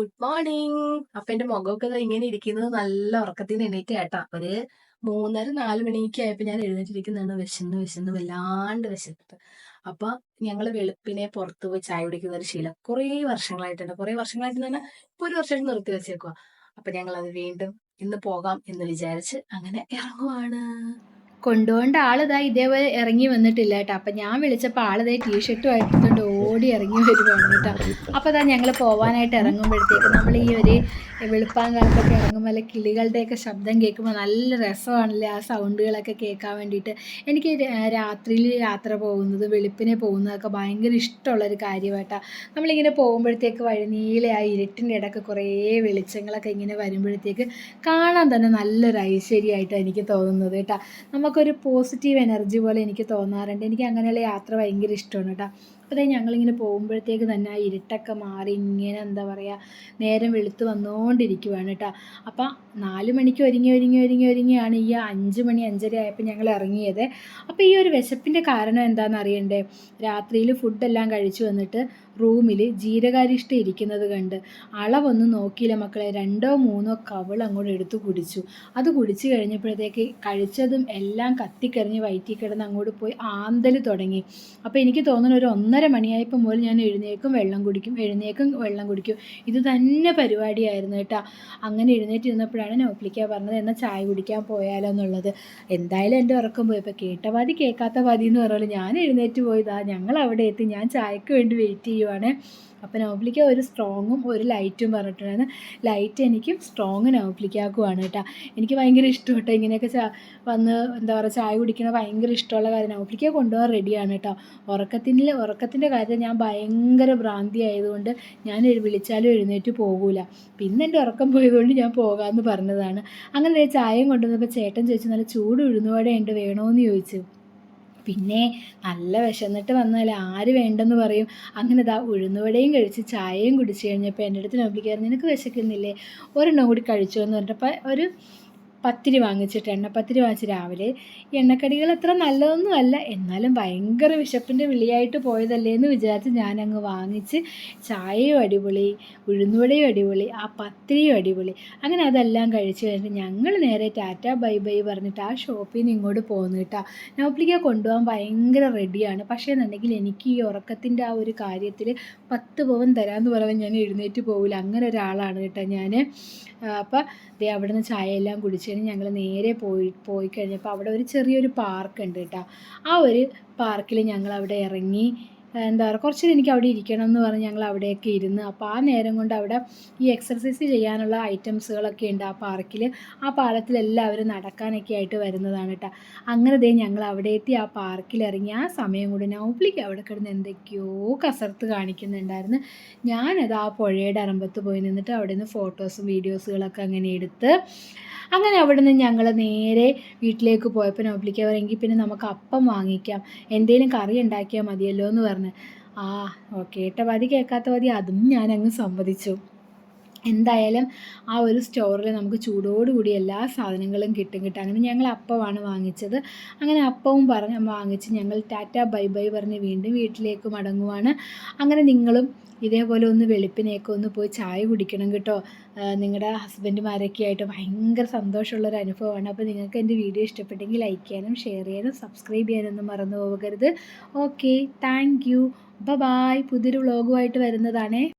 Good morning. അപ്പൊ എന്റെ മുഖമൊക്കെ ഇങ്ങനെ ഇരിക്കുന്നത് നല്ല ഉറക്കത്തിൽ നിന്ന് എണീറ്റ് കേട്ടാ. ഒരു മൂന്നര നാല് മണിക്ക് ആയപ്പോ ഞാൻ എഴുന്നേറ്റിരിക്കുന്നതാണ് വിശന്ന് വിശന്ന് വല്ലാണ്ട് വിശന്നിട്ട്. അപ്പൊ ഞങ്ങൾ വെളുപ്പിനെ പുറത്ത് പോയി ചായ കുടിക്കുന്ന ഒരു ശീലം. കുറേ വർഷങ്ങളായിട്ടുണ്ട്. കുറേ വർഷങ്ങളായിട്ട് തന്നെ ഇപ്പൊ ഒരു വർഷം നിർത്തി വെച്ചേക്കുക അപ്പൊ ഞങ്ങൾ അത് വീണ്ടും ഇന്ന് പോകാം എന്ന് വിചാരിച്ച് അങ്ങനെ ഇറങ്ങുവാണ്. കൊണ്ടുപോകേണ്ട ആളിതാ ഇതേപോലെ ഇറങ്ങി വന്നിട്ടില്ല കേട്ടോ. അപ്പം ഞാൻ വിളിച്ചപ്പോൾ ആളിതേ ടീഷർട്ടും എടുത്തുകൊണ്ട് ഓടി ഇറങ്ങി വരുവാണ് കേട്ടോ. അപ്പോൾ അതാ ഞങ്ങൾ പോകാനായിട്ട് ഇറങ്ങുമ്പോഴത്തേക്ക് നമ്മൾ ഈ ഒരു വെളുപ്പാങ്കാലത്തൊക്കെ ഇറങ്ങുമ്പോൾ അല്ലെ കിളികളുടെയൊക്കെ ശബ്ദം കേൾക്കുമ്പോൾ നല്ല രസമാണല്ലേ ആ സൗണ്ടുകളൊക്കെ കേൾക്കാൻ വേണ്ടിയിട്ട്. എനിക്ക് രാത്രിയിൽ യാത്ര പോകുന്നത് വെളുപ്പിനെ പോകുന്നതൊക്കെ ഭയങ്കര ഇഷ്ടമുള്ളൊരു കാര്യമായിട്ടാണ് നമ്മളിങ്ങനെ പോകുമ്പോഴത്തേക്ക് വഴി നീളെ ആ ഇരുട്ടിന്റെ ഇടയ്ക്ക് കുറേ വെളിച്ചങ്ങളൊക്കെ ഇങ്ങനെ വരുമ്പോഴത്തേക്ക് കാണാൻ തന്നെ നല്ലൊരു ഐശ്വര്യമായിട്ടാണ് എനിക്ക് തോന്നുന്നത് കേട്ടോ. നമുക്കൊരു പോസിറ്റീവ് എനർജി പോലെ എനിക്ക് തോന്നാറുണ്ട്. എനിക്ക് അങ്ങനെയുള്ള യാത്ര ഭയങ്കര ഇഷ്ടമാണ് കേട്ടോ അപ്പോൾ ഞങ്ങളിങ്ങനെ പോകുമ്പോഴത്തേക്ക് തന്നെ ആ ഇരുട്ടൊക്കെ മാറി ഇങ്ങനെ എന്താ പറയുക നേരം വെളുത്ത് വന്നുകൊണ്ടിരിക്കുവാണ് കേട്ടോ അപ്പം നാല് മണിക്ക് ഒരുങ്ങി ഒരുങ്ങി ഒരുങ്ങി ഒരുങ്ങിയാണ് ഈ അഞ്ച് മണി അഞ്ചര ആയപ്പോൾ ഞങ്ങൾ ഇറങ്ങിയത്. അപ്പോൾ ഈ ഒരു വിശപ്പിന്റെ കാരണം എന്താണെന്ന് അറിയണ്ടേ? രാത്രിയിൽ ഫുഡെല്ലാം കഴിച്ചു വന്നിട്ട് റൂമിൽ ജീരകാരിഷ്ട ഇരിക്കുന്നത് കണ്ട് അളവൊന്നും നോക്കിയില്ല മക്കളെ. രണ്ടോ മൂന്നോ കവൾ അങ്ങോട്ട് എടുത്തു കുടിച്ചു. അത് കുടിച്ചു കഴിഞ്ഞപ്പോഴത്തേക്ക് കഴിച്ചതും എല്ലാം കത്തിക്കരിഞ്ഞ് വയറ്റി കിടന്ന് അങ്ങോട്ട് പോയി ആന്തൽ തുടങ്ങി. അപ്പോൾ എനിക്ക് തോന്നുന്നു ഒരു ഒന്നര മണിയായപ്പോൾ മുതൽ ഞാൻ എഴുന്നേക്കും വെള്ളം കുടിക്കും എഴുന്നേക്കും വെള്ളം കുടിക്കും. ഇത് തന്നെ പരിപാടിയായിരുന്നു കേട്ടോ. അങ്ങനെ എഴുന്നേറ്റിരുന്നപ്പോഴാണ് നോപ്പിലിക്ക പറഞ്ഞത് എന്നാൽ ചായ കുടിക്കാൻ പോയാലോ എന്നുള്ളത്. എന്തായാലും എന്റെ ഉറക്കം പോയപ്പോൾ കേട്ട പാതി കേൾക്കാത്ത വാതി എന്ന് പറഞ്ഞാൽ ഞാൻ എഴുന്നേറ്റ് പോയതാ. ഞങ്ങൾ അവിടെ എത്തി ഞാൻ ചായക്ക് വേണ്ടി വെയിറ്റ് ചെയ്യുവാണ് അപ്പോൾ നൗഫ്ലിക്ക ഒരു സ്ട്രോങ്ങും ഒരു ലൈറ്റും പറഞ്ഞിട്ടുണ്ടായിരുന്നു. ലൈറ്റ് എനിക്ക് സ്ട്രോങ് നൗഫ്ലിക്കാക്കുവാണ് കേട്ടോ. എനിക്ക് ഭയങ്കര ഇഷ്ടം കേട്ടോ. ഇങ്ങനെയൊക്കെ വന്ന് എന്താ പറയുക ചായ കുടിക്കണ ഭയങ്കര ഇഷ്ടമുള്ള കാര്യം നൗഫ്ലിക്ക കൊണ്ടുപോകാൻ റെഡിയാണ് കേട്ടോ. ഉറക്കത്തിന്റെ ഉറക്കത്തിന്റെ കാര്യം ഞാൻ ഭയങ്കര ഭ്രാന്തി ആയതുകൊണ്ട് ഞാൻ വിളിച്ചാലും എഴുന്നേറ്റ് പോകൂല. പിന്നെ എന്റെ ഉറക്കം പോയതുകൊണ്ട് ഞാൻ പോകാമെന്ന് പറഞ്ഞതാണ്. അങ്ങനെ ചായയും കൊണ്ടുവന്നപ്പോൾ ചേട്ടൻ ചോദിച്ചു നല്ല ചൂട് ഉഴുന്നുവടയുണ്ട് വേണോന്ന് ചോദിച്ചു. പിന്നെ നല്ല വിശന്നിട്ട് വന്നാൽ ആര് വേണ്ടെന്ന് പറയും. അങ്ങനെ ഇതാ ഉഴുന്നുവടയും കഴിച്ച് ചായയും കുടിച്ച് കഴിഞ്ഞപ്പോൾ എന്റെ അടുത്ത് നോക്കിക്കായിരുന്നു നിനക്ക് വിശക്കുന്നില്ലേ? ഒരെണ്ണം കൂടി കഴിച്ചോ? എന്ന് പറഞ്ഞപ്പോൾ ഒരു പത്തിരി വാങ്ങിച്ചിട്ട് എണ്ണപ്പത്തിരി വാങ്ങിച്ച് രാവിലെ ഈ എണ്ണക്കടികൾ അത്ര നല്ലതൊന്നും അല്ല എന്നാലും ഭയങ്കര വിശപ്പിന്റെ വിളിയായിട്ട് പോയതല്ലേ? എന്ന് വിചാരിച്ച് ഞാനങ്ങ് വാങ്ങിച്ച് ചായയും അടിപൊളി ഉഴുന്നുവടയും അടിപൊളി ആ പത്തിരിയും അടിപൊളി. അങ്ങനെ അതെല്ലാം കഴിച്ച് കഴിഞ്ഞിട്ട് ഞങ്ങൾ നേരെ ടാറ്റ ബൈ ബൈ പറഞ്ഞിട്ട് ആ ഷോപ്പിൽ നിന്ന് ഇങ്ങോട്ട് പോകുന്നു കേട്ടോ. നൗപ്ലിക്ക കൊണ്ടുപോകാൻ ഭയങ്കര റെഡിയാണ്. പക്ഷേ എന്നുണ്ടെങ്കിൽ എനിക്ക് ഈ ഉറക്കത്തിന്റെ ആ ഒരു കാര്യത്തിൽ പത്ത് പവൻ തരാമെന്ന് പറഞ്ഞാൽ ഞാൻ എഴുന്നേറ്റ് പോകില്ല അങ്ങനെ ഒരാളാണ് കേട്ടോ ഞാൻ അപ്പം ദേ അവിടെ ചായ എല്ലാം കുടിച്ചതിന് ഞങ്ങൾ നേരെ പോയി പോയി കഴിഞ്ഞപ്പോൾ അവിടെ ഒരു ചെറിയൊരു പാർക്ക് ഉണ്ട് കേട്ടോ. ആ ഒരു പാർക്കിൽ ഞങ്ങൾ അവിടെ ഇറങ്ങി എന്താ പറയുക കുറച്ച് നേരം എനിക്ക് അവിടെ ഇരിക്കണം എന്ന് പറഞ്ഞ് ഞങ്ങൾ അവിടെയൊക്കെ ഇരുന്ന് അപ്പോൾ ആ നേരം കൊണ്ട് അവിടെ ഈ എക്സർസൈസ് ചെയ്യാനുള്ള ഐറ്റംസുകളൊക്കെ ഉണ്ട് ആ പാർക്കിൽ ആ പാലത്തിൽ എല്ലാവരും നടക്കാനൊക്കെ ആയിട്ട് വരുന്നതാണ് കേട്ടോ അങ്ങനെ ദേ ഞങ്ങൾ അവിടെ എത്തി ആ പാർക്കിൽ ഇറങ്ങി ആ സമയം കൊണ്ട് നൗപ്ലിക്ക് അവിടെ കിടന്ന് എന്തൊക്കെയോ കസർത്ത് കാണിക്കുന്നുണ്ടായിരുന്നു. ഞാനത് ആ പുഴയുടെ അറമ്പത്ത് പോയി നിന്നിട്ട് അവിടെ നിന്ന് ഫോട്ടോസും വീഡിയോസുകളൊക്കെ അങ്ങനെ എടുത്ത് അങ്ങനെ അവിടെ നിന്ന് ഞങ്ങൾ നേരെ വീട്ടിലേക്ക് പോയപ്പോൾ നോപ്പിലേക്ക് അവരെങ്കിൽ പിന്നെ നമുക്ക് അപ്പം വാങ്ങിക്കാം. എന്തെങ്കിലും കറി ഉണ്ടാക്കിയാൽ മതിയല്ലോ എന്ന് പറഞ്ഞ് ആ ഓ കേട്ട മതി കേൾക്കാത്ത മതി അതും ഞാൻ അങ്ങ് സമ്മതിച്ചു. എന്തായാലും ആ ഒരു സ്റ്റോറിൽ നമുക്ക് ചൂടോടുകൂടി എല്ലാ സാധനങ്ങളും കിട്ടും കിട്ടും. അങ്ങനെ ഞങ്ങൾ അപ്പമാണ് വാങ്ങിച്ചത്. അങ്ങനെ അപ്പവും പറഞ്ഞ് വാങ്ങിച്ച് ഞങ്ങൾ ടാറ്റ ബൈ ബൈ പറഞ്ഞ് വീണ്ടും വീട്ടിലേക്ക് മടങ്ങുവാണ്. അങ്ങനെ നിങ്ങളും ഇതേപോലെ ഒന്ന് വെളുപ്പിനെയൊക്കെ ഒന്ന് പോയി ചായ കുടിക്കണം കേട്ടോ. നിങ്ങളുടെ ഹസ്ബൻഡുമാരൊക്കെ ആയിട്ട് ഭയങ്കര സന്തോഷമുള്ളൊരു അനുഭവമാണ്. അപ്പോൾ നിങ്ങൾക്ക് എന്റെ വീഡിയോ ഇഷ്ടപ്പെട്ടെങ്കിൽ ലൈക്ക് ചെയ്യാനും ഷെയർ ചെയ്യാനും സബ്സ്ക്രൈബ് ചെയ്യാനൊന്നും മറന്നു പോകരുത്. ഓക്കെ താങ്ക് യു ബ ബായ് പുതിയൊരു വ്ളോഗുമായിട്ട് വരുന്നതാണേ.